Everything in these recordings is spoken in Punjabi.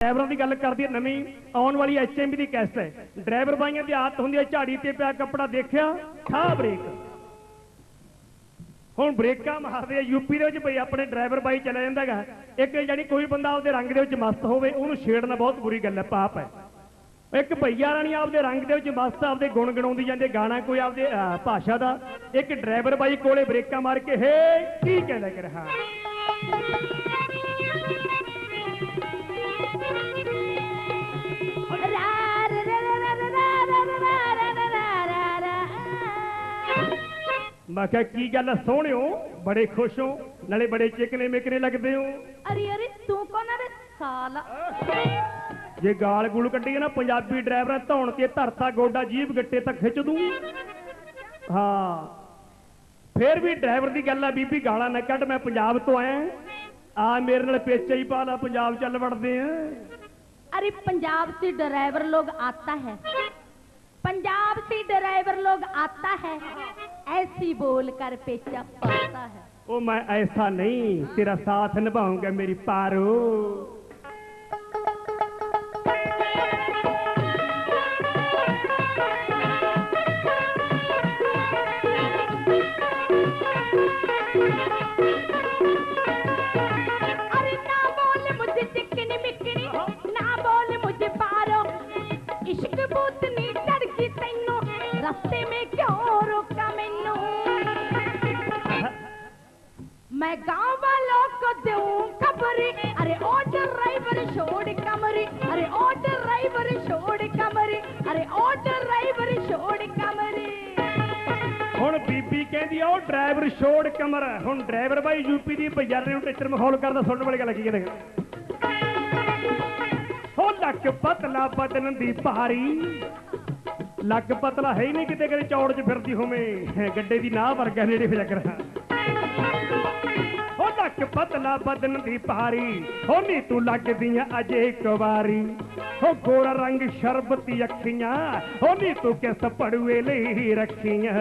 ਡਰਾਈਵਰਾਂ ਦੀ ਗੱਲ ਕਰਦੀ ਹੈ ਨਵੀਂ ਆਉਣ ਵਾਲੀ ਐਚਐਮਬੀ ਦੀ ਕੈਸਟ ਹੈ। ਡਰਾਈਵਰ ਬਾਈਆਂ ਦੀ ਆਦਤ ਹੁੰਦੀ ਹੈ ਝਾੜੀ ਤੇ ਪਿਆ ਕੱਪੜਾ ਦੇਖਿਆ ਠਾ ਬ੍ਰੇਕ ਹੁਣ ਬ੍ਰੇਕਾਂ ਮਾਰਦੇ ਆ ਯੂਪੀ ਦੇ ਵਿੱਚ ਭਈ ਆਪਣੇ ਡਰਾਈਵਰ ਬਾਈ ਚਲਾ ਜਾਂਦਾ ਇੱਕ ਜਾਨੀ ਕੋਈ ਬੰਦਾ ਆਪਦੇ ਰੰਗ ਦੇ ਵਿੱਚ ਮਸਤ ਹੋਵੇ, ਉਹਨੂੰ ਛੇੜਨਾ ਬਹੁਤ ਬੁਰੀ ਗੱਲ ਹੈ, ਪਾਪ ਹੈ। ਇੱਕ ਭਈਆ ਰਾਣੀ ਆਪਦੇ ਰੰਗ ਦੇ ਵਿੱਚ ਮਸਤ, ਆਪਦੇ ਗੁਣ ਗਣਾਉਂਦੀ ਜਾਂਦੇ ਗਾਣਾ ਕੋਈ ਆਪਦੇ ਭਾਸ਼ਾ ਦਾ। ਇੱਕ ਡਰਾਈਵਰ ਬਾਈ ਕੋਲੇ ਬ੍ਰੇਕਾਂ ਮਾਰ ਕੇ, ਹੇ, ਕੀ ਕਹਿੰਦਾ ਕਿ ਰਹਾ? ਮੈਂ ਕਿਹਾ ਕੀ ਗੱਲ ਆ ਸੋਹਣਿਓ ਬੜੇ ਖੁਸ਼ ਹੋ ਨਾਲੇ ਬੜੇ ਚਿਕਨੇ ਮਿਕਨੇ ਲੱਗਦੇ ਹੋ ਅਰੇ ਅਰੇ ਤੂੰ ਕੌਣ ਹੈ ਸਾਲਾ ਜੇ ਗਾਲ ਗੂਲ ਕੱਢੀਏ ਨਾ ਪੰਜਾਬੀ ਡਰਾਈਵਰ ਧੌਣ ਤੇ ਧਰਤਾ ਗੋਡਾ ਜੀਭ ਗੱਟੇ ਤੱਕ ਖਿੱਚ ਦੂੰ ਹਾਂ ਫੇਰ ਵੀ ਡਰਾਈਵਰ ਦੀ ਗੱਲ ਆ ਬੀਬੀ ਗਾਲਾਂ ਨਾ ਕੱਢ ਮੈਂ ਪੰਜਾਬ ਤੋਂ ਆਇਆ ਆ ਮੇਰੇ ਨਾਲ ਪੇਚਾ ਹੀ ਪਾ ਲਾ ਪੰਜਾਬ ਚੱਲ ਵੜਦੇ ਆ अरे पंजाब से ड्राइवर लोग आता है पंजाब से ड्राइवर लोग आता है ਐਸੀ ਬੋਲ ਕਰ ਪੇਚਾ ਪਾਤਾ ਹੈ। ਉਹ ਮੈਂ ਐਸਾ ਨਹੀਂ, ਤੇਰਾ ਸਾਥ ਨਿਭਾਉਂਗਾ ਮੇਰੀ ਪਾਰੋ। ਕਹਿੰਦੀ ਆ ਉਹ ਡਰਾਈਵਰ ਛੋੜ ਕਮਰ ਹੁਣ ਡਰਾਈਵਰ ਬਾਈ ਯੂਪੀ ਦੀ ਬਜ਼ਾਰੇ ਨੂੰ ਟੀਚਰ ਮਖੌਲ ਕਰਦਾ, ਸੁਣਨ ਵਾਲੀ ਗੱਲ ਕੀ ਕਹਿੰਦੇ ਹੋ ਲੱਕ ਪਤਲਾ ਬਦਨ ਦੀ ਭਾਰੀ ਲੱਕ ਪਤਲਾ ਹੈ ਹੀ ਨਹੀਂ ਕਿਤੇ ਕਦੇ ਚੌੜ 'ਚ ਫਿਰਦੀ ਹੋਵੇਂ। ਗੱਡੇ ਦੀ ਨਾਹ ਵਰਗਾ ਨੇੜੇ ਹੋ ਕਰਾਂ। ਲੱਕ ਪਤਲਾ ਬਦਨ ਦੀ ਭਾਰੀ ਹੋ ਤੂੰ ਲੱਗਦੀਆਂ ਅਜੇ ਇੱਕ ਵਾਰੀ। ਹੋ ਗੋਰਾ ਰੰਗ ਸ਼ਰਬਤੀ ਅੱਖੀਆਂ ਹੋ ਤੂੰ ਕਿਸ ਪੜੂਏ ਲਈ ਰੱਖੀਆਂ।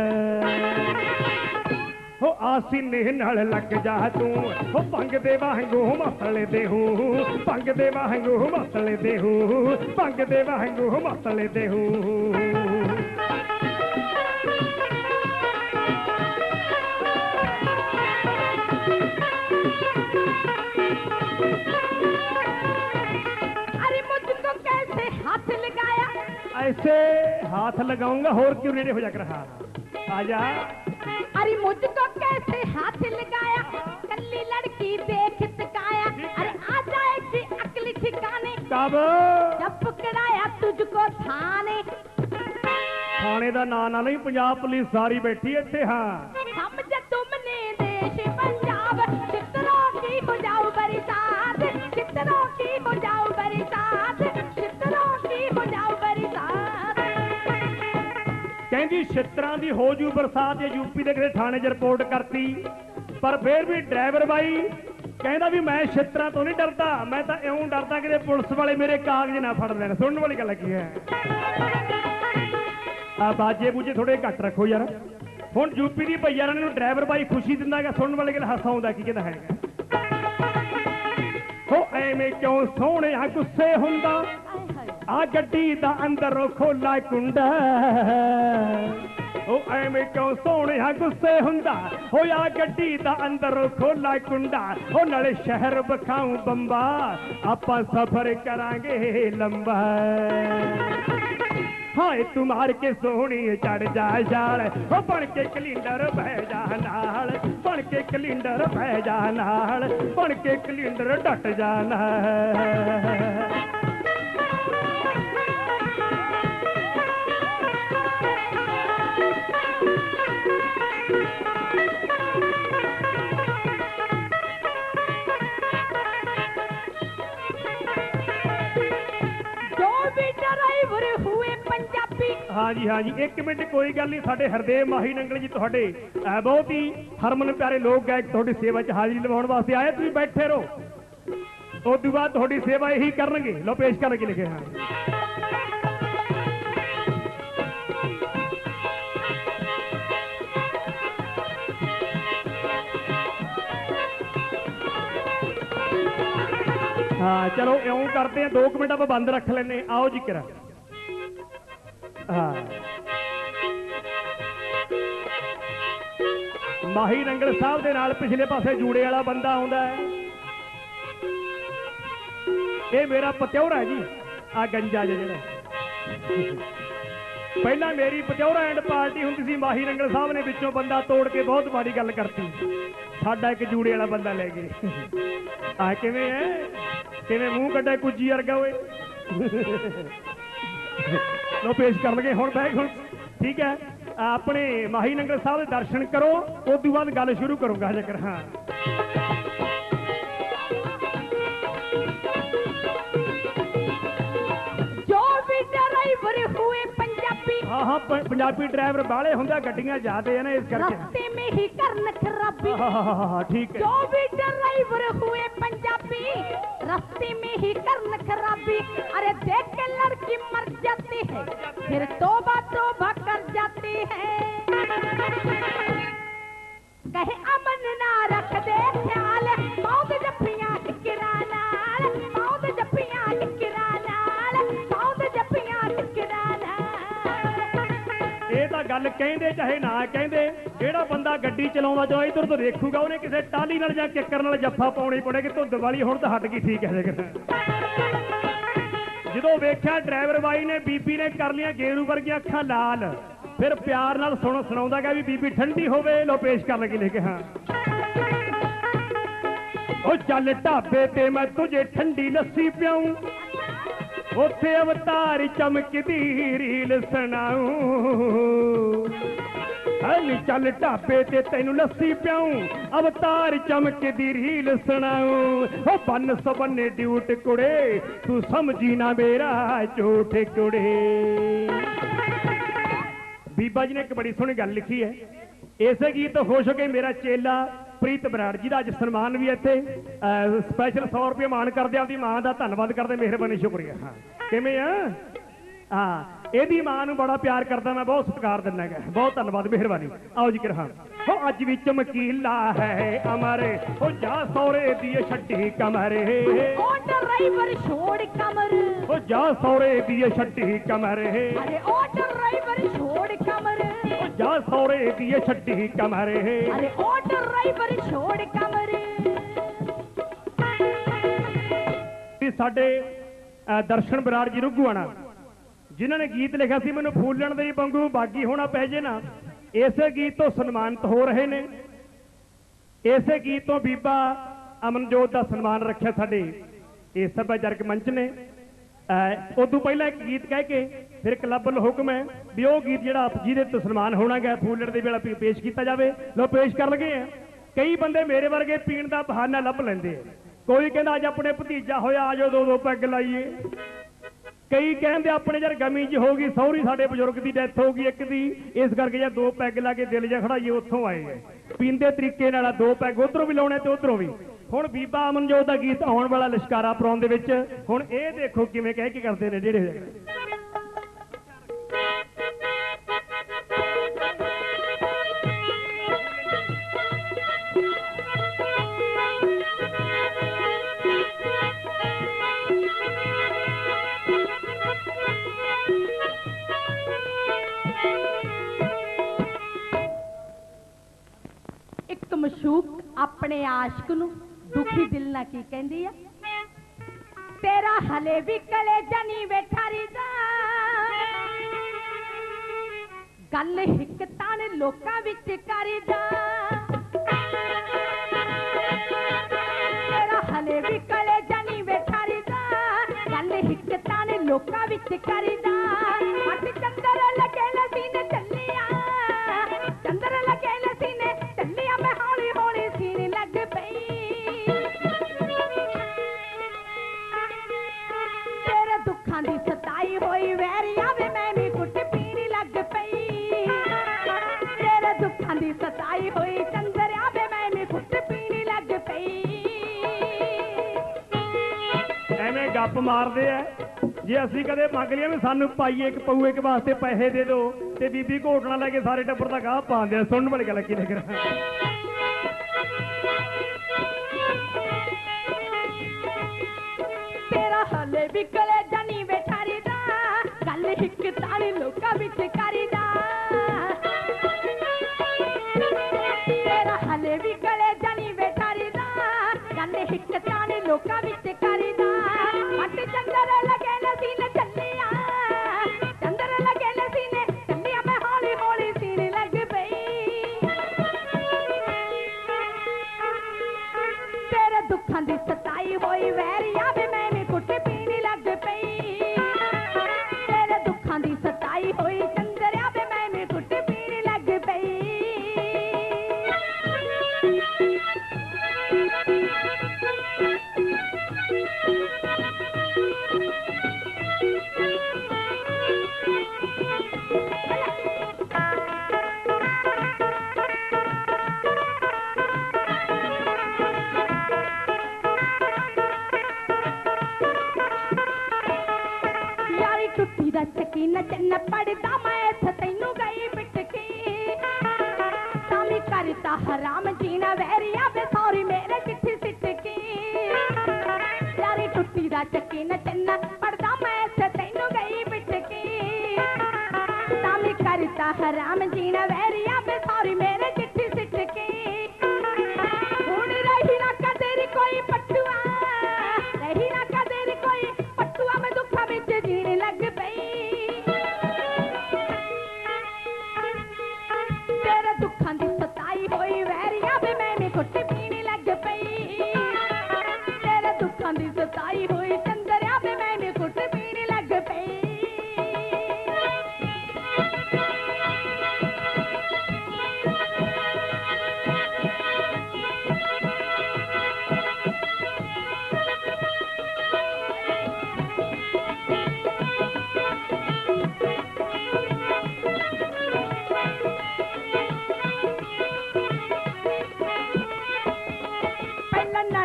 ਹੋ ਆਸੀਨੇ ਨਾਲ ਲੱਗ ਜਾ ਤੂੰ, ਹੋ ਭੰਗ ਦੇ ਵਾਂਗੂ ਮਸਲੇ ਦੇ ਹੂੰ, ਭੰਗ ਦੇ ਵਾਂਗੂ ਮਸਲੇ ਦੇ ਹੂੰ, ਭੰਗ ਦੇ ਵਾਂਗੂ ਮਸਲੇ ਦੇ ਹੂੰ। अरे मुझको कैसे हाथ लगाया? ऐसे हाथ लगाऊँगा और क्यों रेडे हो जाकर रहा आजा। अरे मुझको कैसे हाथ लगाया? कल्ली लड़की देख तकाया अरे आ जाएगी अकली ठिकाने। कब जब पकड़ाया तुझको थाने। थाने का ना ना नहीं पंजाब पुलिस सारी बैठी इतने हाँ। समझ ਛਿੱਤਰਾਂ ਦੀ ਹੋ ਜੂ ਬਰਸਾਤ ਇਹ ਯੂਪੀ ਦੇ ਕਿਸੇ ਥਾਣੇ 'ਚ ਰਿਪੋਰਟ ਕਰਤੀ। ਪਰ ਫੇਰ ਵੀ ਡਰਾਈਵਰ ਬਾਈ ਕਹਿੰਦਾ ਵੀ ਮੈਂ ਛਿੱਤਰਾਂ ਤੋਂ ਨਹੀਂ ਡਰਦਾ ਮੈਂ ਤਾਂ ਇਉਂ ਡਰਦਾ ਕਿ ਪੁਲਿਸ ਵਾਲੇ ਮੇਰੇ ਕਾਗਜ਼ ਨਾ ਫੜ ਲੈਣ। ਸੁਣਨ ਵਾਲੀ ਗੱਲ ਕੀ ਹੈ? ਆ ਬਾਜੇ ਬੂਜੇ ਥੋੜੇ ਘੱਟ ਰੱਖੋ ਯਾਰ। ਹੁਣ ਯੂਪੀ ਦੀ ਭਈਆ ਨੂੰ ਡਰਾਈਵਰ ਬਾਈ ਖੁਸ਼ੀ ਦਿੰਦਾ ਦਿੰਦਾਗਾ ਸੁਣਨ ਵਾਲੇ ਗੱਲ ਆਉਂਦਾ ਕੀ ਕਹਿੰਦਾ ਹੈ ਹੋ ਐਵੇਂ ਕਿਉਂ ਸੋਹਣੇ ਸੋਹਣਿਆ ਗੁੱਸੇ ਹੁੰਦਾ? ਆ ਗੱਡੀ ਦਾ ਅੰਦਰ ਖੋਲਾ ਕੁੰਡਾ। ਉਹ ਐਵੇਂ ਕਿਉਂ ਸੋਹਣਿਆ ਗੁੱਸੇ ਹੁੰਦਾ? ਹੋਇਆ ਗੱਡੀ ਦਾ ਅੰਦਰ ਖੋਲਾ ਕੁੰਡਾ। ਉਹ ਨਾਲੇ ਸ਼ਹਿਰ ਬਖਾਉ ਬੰਬਾ। ਆਪਾਂ ਸਫ਼ਰ ਕਰਾਂਗੇ ਲੰਬਾ। ਹਾਏ, ਤੂੰ ਮਾਰ ਕੇ ਸੋਹਣੀ ਚੜ ਜਾ ਛਾਲ ਉਹ ਬਣ ਕੇ ਕਲਿੰਡਰ ਬਹਿ ਜਾ ਨਾਲ। ਬਣ ਕੇ ਕਲਿੰਡਰ ਬਹਿ ਜਾ ਨਾਲ। ਬਣ ਕੇ ਕਲਿੰਡਰ ਡਟ ਜਾ ਨਾਲ। ਜੋ ਵੀ ਡਰਾਈਵਰ ਹੋਏ ਹਾਂਜੀ ਹਾਂਜੀ। ਇੱਕ ਮਿੰਟ ਕੋਈ ਗੱਲ ਨਹੀਂ। ਸਾਡੇ ਹਰਦੇਵ ਮਾਹੀ ਨੰਗਲ ਜੀ ਤੁਹਾਡੇ ਅਹ, ਬਹੁਤ ਹੀ ਹਰਮਨ ਪਿਆਰੇ ਲੋਕ ਗਾਇਕ ਤੁਹਾਡੀ ਸੇਵਾ 'ਚ ਹਾਜ਼ਰੀ ਲਵਾਉਣ ਵਾਸਤੇ ਆਏ। ਤੁਸੀਂ ਬੈਠੇ ਰਹੋ। ਉਸ ਤੋਂ ਬਾਅਦ ਤੁਹਾਡੀ ਸੇਵਾ ਇਹੀ ਕਰਨਗੇ। ਲੋ ਪੇਸ਼ ਕਰਨ ਕੇ ਲਿਖੇ ਹਾਂ ਹਾਂ, ਚਲੋ ਇਉਂ ਕਰਦੇ ਆ 2 ਮਿੰਟ ਆਪਾਂ ਬੰਦ ਰੱਖ ਲੈਨੇ ਆਓ ਜੀ ਕਰਾ। ਹਾਂ। ਮਾਹੀ ਰੰਗਲ ਸਾਹਿਬ ਦੇ ਨਾਲ ਪਿਛਲੇ ਪਾਸੇ ਜੂੜੇ ਵਾਲਾ ਬੰਦਾ ਆਉਂਦਾ ਹੈ। ਇਹ ਮੇਰਾ ਪਤਿਉਰਾ ਜੀ ਆ ਗੰਜਾ ਜਿਹਾ ਜਿਹੜਾ। ਪਹਿਲਾਂ ਮੇਰੀ ਪਤਿਉਰਾ ਐਂਡ ਪਾਰਟੀ ਹੁੰਦੀ ਸੀ, ਮਾਹੀ ਰੰਗਲ ਸਾਹਿਬ ਨੇ ਵਿੱਚੋਂ ਬੰਦਾ ਤੋੜ ਕੇ ਬਹੁਤ ਮਾੜੀ ਗੱਲ ਕਰਤੀ। ਸਾਡਾ ਇੱਕ ਜੂੜੇ ਵਾਲਾ ਬੰਦਾ ਲੈ ਗਏ। ਆ ਕਿਵੇਂ ਹੈ? ਕਿਵੇਂ ਮੂੰਹ ਕੱਢਿਆ ਕੁੱਜੀ ਵਰਗਾ ਓਏ? ਲੋ ਪੇਸ਼ ਕਰਨਗੇ ਹੁਣ ਬੈਠ ਹੁਣ। ਠੀਕ ਹੈ, ਆਪਣੇ ਮਾਹੀ ਨੰਗਲ ਸਾਹਿਬ ਦੇ ਦਰਸ਼ਨ ਕਰੋ, ਉਸ ਤੋਂ ਬਾਅਦ ਗੱਲ ਸ਼ੁਰੂ ਕਰੂੰਗਾ ਜੇਕਰ ਹਾਂ। ਪੰਜਾਬੀ ਹਾਂ ਹਾਂ ਪ- ਪੰਜਾਬੀ ਡਰਾਈਵਰ ਬਾਹਲੇ ਹੁੰਦਾ ਗੱਡੀਆਂ ਜ਼ਿਆਦੇ ਆ ਨਾ ਇਸ ਕਰਕੇ ਰਸਤੇ में ही करन खराबी ਹਾਂ ਹਾਂ ਹਾਂ ਹਾਂ ਠੀਕ ਹੈ जो भी ड्राइवर हुए पंजाबी रास्ते में ही करन खराबी अरे देख के लड़की मर जाती है फिर तोबा तोबा कर जाती है कहे अमन ना रख दे ख्याल मौत जफियां ਗੱਲ ਕਹਿੰਦੇ ਚਾਹੇ ਨਾ ਕਹਿੰਦੇ, ਜਿਹੜਾ ਬੰਦਾ ਗੱਡੀ ਚਲਾਉਂਦਾ ਜੋ ਇਧਰ ਤੋਂ ਦੇਖੂਗਾ, ਉਹਨੇ ਕਿਸੇ ਟਾਲੀ ਨਾਲ ਜਾਂ ਕਿੱਕਰ ਨਾਲ ਜੱਫਾ ਪਾਉਣੀ ਪੜੇਗੀ ਧੁੰਦ ਵਾਲੀ ਹੁਣ ਤਾਂ ਹਟ ਗਈ, ਠੀਕ ਹੈ ਜੇਕਰ ਜਦੋਂ ਵੇਖਿਆ ਡਰਾਈਵਰ ਬਾਈ ਨੇ, ਬੀਬੀ ਨੇ ਕਰ ਲਿਆ ਗੇਰੂ ਵਰਗੀਆਂ ਅੱਖਾਂ ਲਾਲ, ਫਿਰ ਪਿਆਰ ਨਾਲ ਸੁਣ ਸੁਣਾਉਂਦਾ ਗਿਆ ਵੀ ਬੀਬੀ ਠੰਡੀ ਹੋਵੇ, ਲੋ ਪੇਸ਼ ਕਰ ਲਗੀ ਲੈ ਕੇ, ਹਾਂ। ਉਹ ਚੱਲ ਢਾਬੇ ਤੇ ਮੈਂ ਤੁਝੇ ਠੰਡੀ ਲੱਸੀ ਪਿਆਉਂ ਉੱਥੇ ਅਵਤਾਰ ਚਮਕਦੀ ਰੀਲ ਸੁਣਾਉਂ। ਹਲ ਚੱਲ ਢਾਬੇ ਤੇ ਤੈਨੂੰ ਲੱਸੀ ਪਿਆਉ, ਅਵਤਾਰ ਚਮਕਦੀ ਰੀਲ ਸੁਣਾਉਂ। ਉਹ ਬੰਨ ਸਬੰਨੇ ਡਿਊਟ ਕੁੜੇ, ਤੂੰ ਸਮਝੀ ਨਾ ਮੇਰਾ ਝੂਠ ਕੁੜੇ। ਬੀਬਾ ਜੀ ਨੇ ਇੱਕ ਬੜੀ ਸੋਹਣੀ ਗੱਲ ਲਿਖੀ ਹੈ। ਇਸੇ ਗੀਤ ਖੁਸ਼ ਹੋ ਕੇ ਮੇਰਾ ਚੇਲਾ ਪ੍ਰੀਤ ਬਰਾੜ ਜੀ ਦਾ ਅੱਜ ਸਨਮਾਨ ਵੀ ਇੱਥੇ ਸਪੈਸ਼ਲ 100 ਰੁਪਏ ਮਾਨ ਕਰਦੇ ਆਪਦੀ ਮਾਂ ਦਾ ਧੰਨਵਾਦ ਕਰਦੇ ਮਿਹਰਬਾਨੀ ਸ਼ੁਕਰੀਆ। ਹਾਂ ਕਿਵੇਂ ਆ? ਹਾਂ ਇਹਦੀ ਮਾਂ ਨੂੰ ਬੜਾ ਪਿਆਰ ਕਰਦਾ ਮੈਂ ਬਹੁਤ ਸਤਿਕਾਰ ਦਿੰਦਾ ਹੈਗਾ। ਬਹੁਤ ਧੰਨਵਾਦ ਮਿਹਰਬਾਨੀ। ਆਓ ਜੀ ਕਿਰਹਾਨ ਹੋ ਅੱਜ ਵੀ ਚਮਕੀਲਾ ਹੈ ਅਮਰ। ਹੋ ਜਾ ਸੌਰੇ ਦੀ ਛੱਡੀ ਕਮਰ। ਹੋ ਜਾ ਸੌਰੇ ਦੀ ਛੱਡੀ ਕਮਰੇ। ਅਰੇ ਉਹ ਡਰਾਈਵਰ ਛੋੜ ਕਮਰ। ਜਾ ਸੌਰੇ ਦੀ ਛੱਡੀ ਕਮਰੇ। ਅਰੇ ਓ ਡਰਾਈਵਰ ਛੋੜ ਕਮਰੇ। ਵੀ ਸਾਡੇ ਦਰਸ਼ਨ ਬਰਾੜ ਜੀ ਰੁਗੂਆਣਾ ਜਿਨ੍ਹਾਂ ਨੇ ਗੀਤ ਲਿਖਿਆ ਸੀ ਮੈਨੂੰ ਫੂਲਣ ਦੇ ਵਾਂਗੂ ਬਾਗੀ ਹੋਣਾ ਪੈ ਜੇ ਨਾ। ਇਸੇ ਗੀਤ ਤੋਂ ਸਨਮਾਨਿਤ ਹੋ ਰਹੇ ਨੇ। ਇਸੇ ਗੀਤ ਤੋਂ ਬੀਬਾ ਅਮਨਜੋਤ ਦਾ ਸਨਮਾਨ ਰੱਖਿਆ ਸਾਡੇ ਇਸ ਸਭਿਆਚਾਰਕ ਮੰਚ ਨੇ। ਉਦੋਂ ਪਹਿਲਾਂ ਇੱਕ ਗੀਤ ਕਹਿ ਕੇ ਫਿਰ ਕਲੱਬ ਵੱਲੋਂ ਹੁਕਮ ਹੈ ਵੀ ਉਹ ਗੀਤ ਜਿਹੜਾ ਜਿਹਦੇ ਤੋਂ ਸਨਮਾਨ ਹੋਣਾ ਗਿਆ ਫੂਲੜ ਦੇ ਵੇਲੇ ਪੇਸ਼ ਕੀਤਾ ਜਾਵੇ। ਲੋ ਪੇਸ਼ ਕਰ ਲਗੇ ਆ ਕਈ ਬੰਦੇ ਮੇਰੇ ਵਰਗੇ ਪੀਣ ਦਾ ਬਹਾਨਾ ਲੱਭ ਲੈਂਦੇ ਆ। ਕੋਈ ਕਹਿੰਦਾ, ਅੱਜ ਆਪਣੇ ਭਤੀਜਾ ਹੋਇਆ ਆਜੋ ਦੋ ਦੋ ਪੈਗ ਲਾਈਏ। ਕਈ ਕਹਿੰਦੇ, ਆਪਣੇ ਯਾਰ ਗਮੀ ਚ ਹੋ ਗਈ ਸੌਰੀ ਸਾਡੇ ਬਜ਼ੁਰਗ ਦੀ ਡੈਥ ਹੋ ਗਈ ਇੱਕ ਦੀ। ਇਸ ਕਰਕੇ ਜਾਂ ਦੋ ਪੈਗ ਲਾ ਕੇ ਦਿਲ ਜਿਹਾ ਖੜਾਈਏ, ਉੱਥੋਂ ਆਏ ਹੈ ਪੀਂਦੇ ਤਰੀਕੇ ਨਾਲ ਦੋ ਪੈਗ, ਉਧਰੋਂ ਵੀ ਲਾਉਣੇ ਤੇ ਉਧਰੋਂ ਵੀ। ਹੁਣ ਬੀਬਾ ਅਮਨਜੋਤ ਦਾ ਗੀਤ ਆਉਣ ਵਾਲਾ ਲਿਸ਼ਕਾਰਾ ਪਰਾਉਣ ਦੇ ਵਿੱਚ। ਹੁਣ ਇਹ ਦੇਖੋ ਕਿਵੇਂ ਕਹਿ ਕੇ ਕਰਦੇ ਨੇ ਜਿਹੜੇ ਇੱਕ ਮਸ਼ੂਕ ਆਪਣੇ ਆਸ਼ਕ ਨੂੰ ਦੁਖੀ ਦਿਲ ਨਾਲ ਕੀ ਕਹਿੰਦੀ ਆ? ਤੇਰਾ ਹਲੇ ਵੀ ਕਲੇ ਜਨੀ ਬੈਠਾਰੀ ਦਾ। ਗੱਲ ਹਿੱਕ ਤਾਣ ਲੋਕਾਂ ਵਿੱਚ ਕਰੀਦਾ। ਤੇਰਾ ਹਲੇ ਵੀ ਕਲੇ ਜਨੀ ਬੈਠਾਰੀ ਦਾ। ਗੱਲ ਹਿੱਕ ਤਾਣ ਲੋਕਾਂ ਵਿੱਚ ਕਰੀਦਾ। ਹੱਟ ਚੰਦਰ ਗੱਪ ਮਾਰਦੇ ਆ। ਜੇ ਅਸੀਂ ਕਦੇ ਮੰਗ ਲਿਆ ਵੀ ਸਾਨੂੰ ਪਾਈਏ ਇੱਕ, ਪਊ ਇੱਕ ਵਾਸਤੇ ਪੈਸੇ ਦੇ ਦਿਓ, ਤੇ ਬੀਬੀ ਘੋਟਣਾ ਲੈ ਕੇ ਸਾਰੇ ਟੱਬਰ ਦਾ ਗਾਹ ਪਾਉਂਦੇ ਆ। ਸੁਣਨ ਵਾਲੀ ਗੱਲ ਕੀ ਲੱਗ ਰਿਹਾ? ਹਲੇ ਵੀ ਕਲੇ ਜਾਨੀ ਬੈਠਾਰੀ ਦਾ ਗੱਲ ਹਿੱਕ ਤਾਣੀ ਲੋਕਾਂ ਵਿੱਚ ਕਰੀਦਾ। ਤੇਰਾ ਹਲੇ ਵੀ ਕਲੇ ਜਾਨੀ ਬੈਠਾਰੀ ਦਾ ਗੱਲ ਹਿੱਕ ਤਾਣੀ ਲੋਕਾਂ ਵਿੱਚ ਯਾਰੀ ਟੁੱਟੀ ਦਾ ਸਕੀਨ ਚੰਨ ਪੜਦਾ ਮੈਂ آخر عم زينب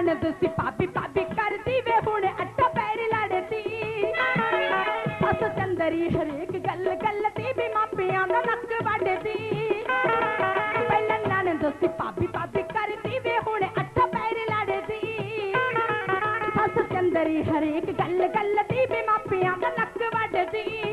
ਪਹਿਲਾਂ ਨਨਦ ਸੀ ਪਾਪੀ ਪਾਪੀ ਕਰਦੀ ਵੇ, ਹੁਣ ਅੱਟਾ ਪੈਰ ਲੜਦੀ। ਸੱਸ ਚੰਦਰੀ ਹਰੇਕ ਗੱਲ ਗੱਲ ਦੀ ਵੀ ਮਾਪਿਆਂ ਦਾ ਨੱਕ ਵੱਢਦੀ। ਪਹਿਲਾਂ ਨਨਦ ਸੀ ਪਾਪੀ ਪਾਪੀ ਕਰਦੀ ਵੇ, ਹੁਣ ਅੱਟਾ ਪੈਰ ਲੜਦੀ। ਸੱਸ ਚੰਦਰੀ ਹਰੇਕ ਗੱਲ ਗੱਲ ਦੀ ਵੀ ਮਾਪਿਆਂ ਦਾ ਨੱਕ ਵੱਢਦੀ।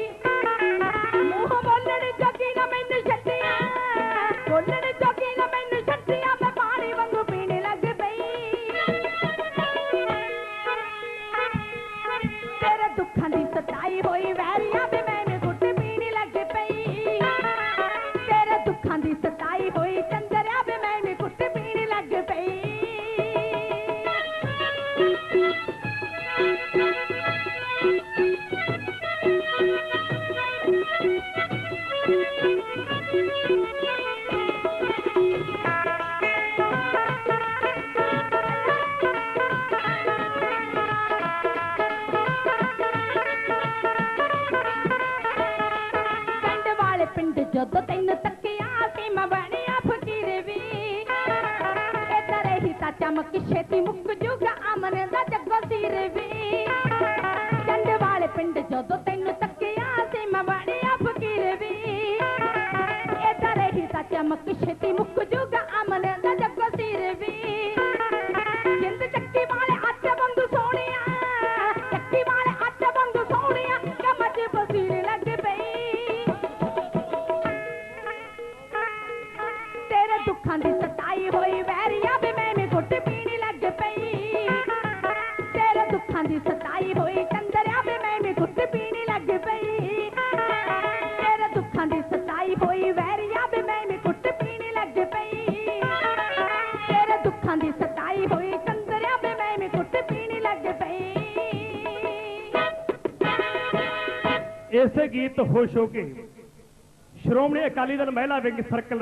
ਪਿੰਡ ਵਾਲੇ ਪਿੰਡ ਜਦੋਂ ਤੈਨੂੰ ਤੱਕਿਆ ਸੀ ਮੈਂ ਬਣਿਆ ਫਕੀਰ ਵੀ ਇਧਰ ਹੀ ਤਾਂ ਚਮਕ ਛੇਤੀ ਮੁੱਕ ਜੂਗਾ ਅਮਨ ਦਾ ਜੱਗੋ ਸਿਰ ਵੀ ਪਿੰਡ ਵਾਲੇ ਪਿੰਡ ਜਦੋਂ ਤੈਨੂੰ ਤੱਕਿਆ ਸੀ ਮੈਂ ਬਣਿਆ ਫਕੀਰ ਵੀ। ਇਧਰ ਹੀ ਤਾਂ ਚਮਕ ਛੇਤੀ ਮੁੱਕ ਜੂਗਾ, ਅਮਨ ਦਾ ਜੱਗੋ ਸਿਰ ਵੀ। ਜਿੰਦ ਚੱਕੀ ਵਾਲੇ ਅੱਟ ਵਾਂਗੂ ਸੋਹਣਿਆ, ਚੱਕੀ ਵਾਲੇ ਅੱਟ ਵਾਂਗੂ ਸੋਹਣਿਆ ਕਮਜ ਬਸੀਰ ਲੱਗ ਪਈ। ਤੇਰੇ ਦੁੱਖਾਂ ਦੀ ਸਤਾਈ ਹੋਈ ਵੈਰੀਆ ਵੇ ਮੈਂ ਵੀ ਪੀਣੀ ਲੱਗ ਪਈ। ਤੇਰੇ ਦੁੱਖਾਂ ਦੀ ਸਤਾਈ ਹੋਈ ਇਸੇ ਗੀਤ ਤੋਂ ਖੁਸ਼ ਹੋ ਕੇ ਸ਼੍ਰੋਮਣੀ ਅਕਾਲੀ ਦਲ ਮਹਿਲਾ ਵਿੰਗ ਸਰਕਲ